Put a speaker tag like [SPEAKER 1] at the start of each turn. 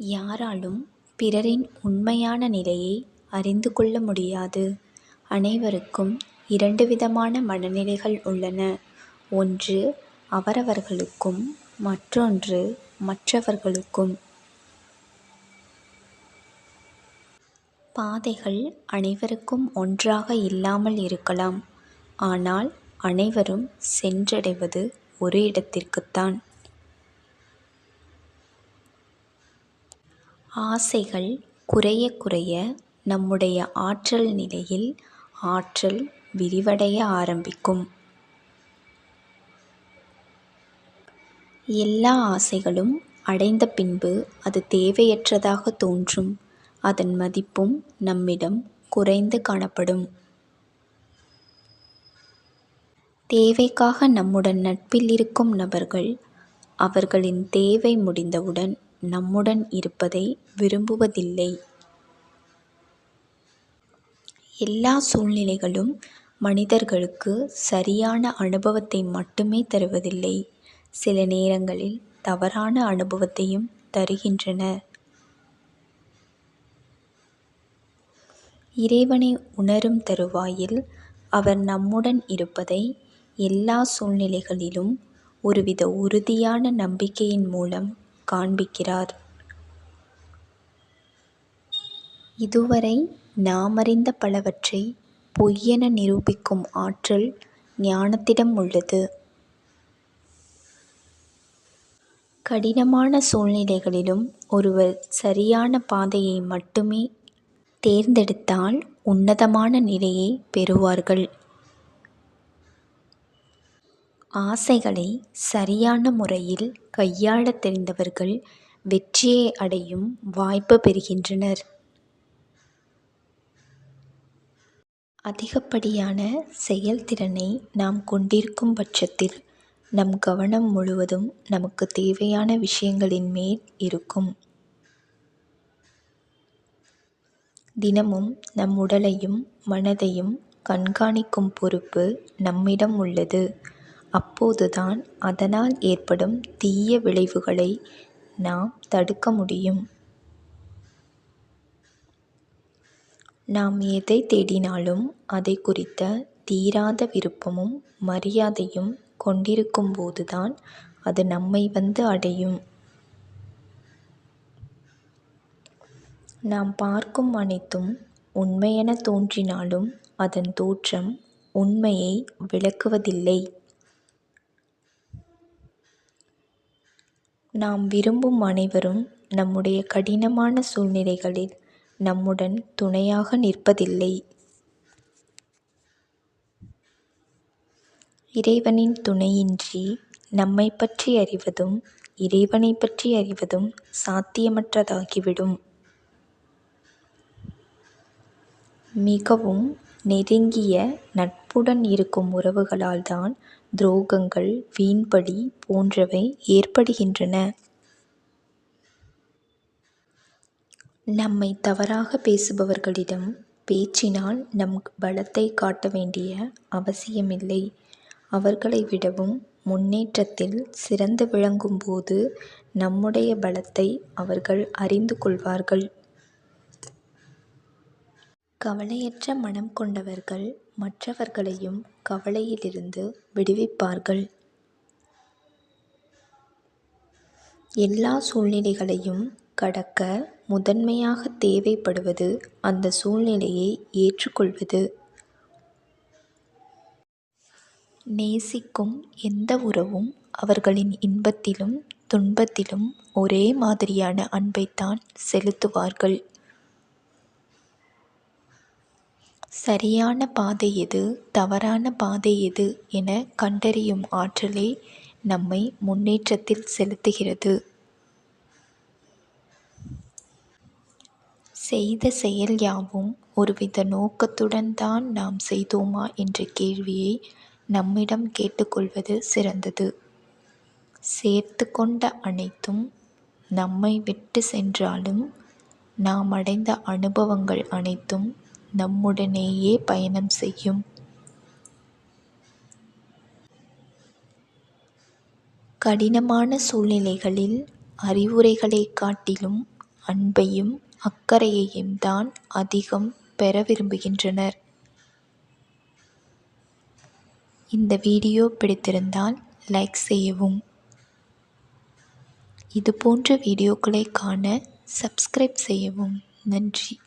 [SPEAKER 1] யாராலும் பிறரின் உண்மையான நிலையை அறிந்து கொள்ள முடியாது. அனைவருக்கும் இரண்டு விதமான மனநிலைகள் உள்ளன. ஒன்று அவரவர்களுக்கும் மற்றொன்று மற்றவர்களுக்கும். பாதைகள் அனைவருக்கும் ஒன்றாக இல்லாமல் இருக்கலாம். ஆனால் அனைவரும் சென்றடைவது ஒரு இடத்திற்குத்தான். ஆசைகள் குறைய குறைய நம்முடைய ஆற்றல் நிலையில் ஆற்றல் விரிவடைய ஆரம்பிக்கும். எல்லா ஆசைகளும் அடைந்த பின்பு அது தேவையற்றதாகத் தோன்றும். அதன் மதிப்பும் நம்மிடம் குறைந்து காணப்படும். தேவைக்காக நம்முடன் நட்பில் இருக்கும் நபர்கள் அவர்களின் தேவை முடிந்தவுடன் நம்முடன் இருப்பதை விரும்புவதில்லை. எல்லா சூழ்நிலைகளும் மனிதர்களுக்கு சரியான அனுபவத்தை மட்டுமே தருவதில்லை. சில நேரங்களில் தவறான அனுபவத்தையும் தருகின்றன. இறைவனை உணரும் தருவாயில் அவர் நம்முடன் இருப்பதை எல்லா சூழ்நிலைகளிலும் ஒருவித உறுதியான நம்பிக்கையின் மூலம் காண்பிக்கிறார். இதுவரை நாமறிந்த பலவற்றை பொய்யென நிரூபிக்கும் ஆற்றல் ஞானத்திடம் உள்ளது. கடினமான சூழ்நிலைகளிலும் ஒருவர் சரியான பாதையை மட்டுமே தேர்ந்தெடுத்தால் உன்னதமான நிலையை பெறுவார்கள். ஆசைகளை சரியான முறையில் கையாளத் தெரிந்தவர்கள் வெற்றியை அடையும் வாய்ப்பு பெறுகின்றனர். அதிகப்படியான செயல்திறனை நாம் கொண்டிருக்கும் பட்சத்தில் நம் கவனம் முழுவதும் நமக்கு தேவையான விஷயங்களின் மேல் இருக்கும். தினமும் நம் உடலையும் மனதையும் கண்காணிக்கும் பொறுப்பு நம்மிடம் உள்ளது. அப்போதுதான் அதனால் ஏற்படும் தீய விளைவுகளை நாம் தடுக்க முடியும். நாம் எதை தேடினாலும் அதை குறித்த தீராத விருப்பமும் மரியாதையும் கொண்டிருக்கும்போதுதான் அது நம்மை வந்து அடையும். நாம் பார்க்கும் அனைத்தும் உண்மையெனத் தோன்றினாலும் அதன் தோற்றம் உண்மையை விளக்குவதில்லை. நாம் விரும்பும் அனைவரும் நம்முடைய கடினமான சூழ்நிலைகளில் நம்முடன் துணையாக நிற்பதில்லை. இறைவனின் துணையின்றி நம்மைப் பற்றி அறிவதும் இறைவனைப் பற்றி அறிவதும் சாத்தியமற்றதாகிவிடும். மிகவும் நெருங்கிய நட்புடன் இருக்கும் உறவுகளால்தான் துரோகங்கள் வீண்பழி போன்றவை ஏற்படுகின்றன. நம்மைத் தவறாகப் பேசுபவர்களிடம் பேச்சினால் நம் பலத்தைக் காட்ட வேண்டிய அவசியமில்லை. அவர்களை விடவும் முன்னேற்றத்தில் சிறந்து விளங்கும் போது நம்முடைய பலத்தை அவர்கள் அறிந்து கொள்வார்கள். கவலையற்ற மனம் கொண்டவர்கள் மற்றவர்களையும் கவலையிலிருந்து விடுவிப்பார்கள். எல்லா சூழ்நிலைகளையும் கடக்க முதன்மையாகத் தேவைப்படுவது அந்த சூழ்நிலையை ஏற்றுக்கொள்வது நேசிக்கும் எந்த உறவும் அவர்களின் இன்பத்திலும் துன்பத்திலும் ஒரே மாதிரியான அன்பைத்தான் செலுத்துவார்கள். சரியான பாதை எது தவறான பாதை எது என கண்டறியும் ஆற்றலே நம்மை முன்னேற்றத்தில் செலுத்துகிறது. செய்த செயல் யாவும் ஒருவித நோக்கத்துடன் தான் நாம் செய்தோமா என்ற கேள்வியை நம்மிடம் கேட்டுக்கொள்வது சிறந்தது. சேர்த்து கொண்ட அனைத்தும் நம்மை விட்டு சென்றாலும் நாம் அடைந்த அனுபவங்கள் அனைத்தும் நம்முடனேயே பயணம் செய்யும். கடினமான சூழ்நிலைகளில் அறிவுரைகளைக் காட்டிலும் அன்பையும் அக்கறையையும் தான் அதிகம் பெற விரும்புகின்றனர். இந்த வீடியோ பிடித்திருந்தால் லைக் செய்யவும். இதுபோன்ற வீடியோக்களை காண சப்ஸ்கிரைப் செய்யவும். நன்றி.